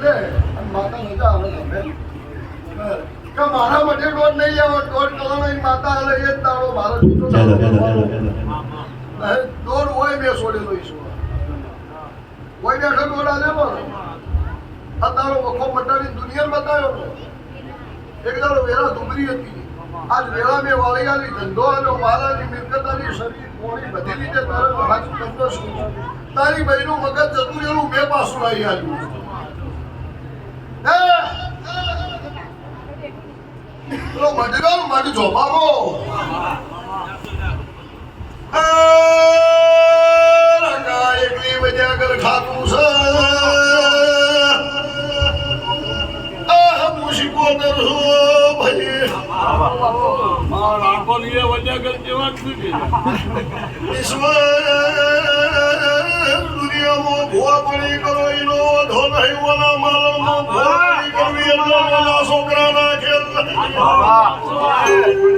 લે અને માતા મજા આવે તમે કે મારા માટે દોઢ નહીં આવે દોઢ કલાક માતા હાલે એ જ દાડો મારો દોઢ હોય મેં છોડેલો ઈશ્વર કોઈ બેઠો દોઢ આલે પણ. આ તારો વખો મટાડી દુનિયા બતાવ્યો ને એક દાડો વેરા ધુમરી હતી. આજ વેળા મેં વાળી આવી ધંધો અને મારાની મિલકતાની શરીર કોણી બધી રીતે તારે ધંધો શું તારી બહેનું મગજ જતું રહેલું મેં પાછું આવી આવ્યું પેલો મજગર મજ જોબામો આ પડી કરો, એનો વધો નહીં ઓલા ભૂવા પડી કરવી ઓલા છોકરાના ખેલ નહીં.